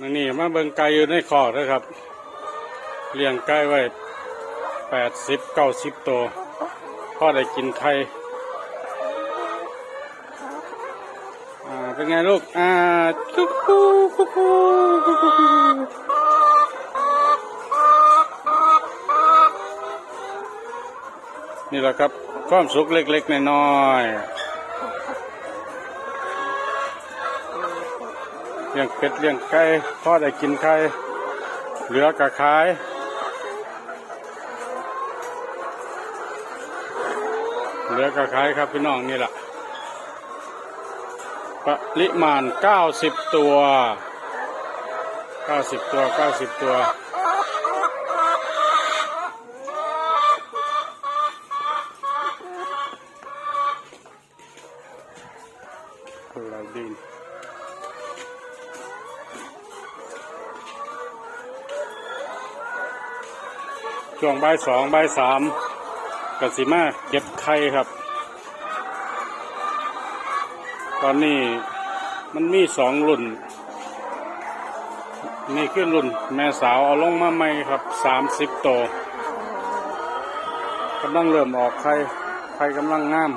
มื่อนี้มาเบิ่งไก่อยู่ในคอกนะครับ เลี้ยงไก่ไว้แปดสิบเก้าสิบตัวพ่อได้กินไข่อ่าเป็นไงลูก อ่ากุ๊กกูกุ๊กกูกุ๊กกูนี่แหละครับความสุขเล็กๆน้อยๆ เลี้ยงเป็ดเลี้ยงไก่พ่อได้กินไข่เหลือกระขายเหลือกระขายครับพี่น้องนี่แหละปริมาณ 90 ตัว 90 ตัว 90 ตัวเราดิน ช่วงบ่ายสองบ่ายสามกสิมาเก็บไข่ครับ ตอนนี้มันมีสองรุ่น นี่คือรุ่นแม่สาวเอาลงมาใหม่ครับสามสิบโตวกำลังเริ่มออกไข่ไข่กำลังงาม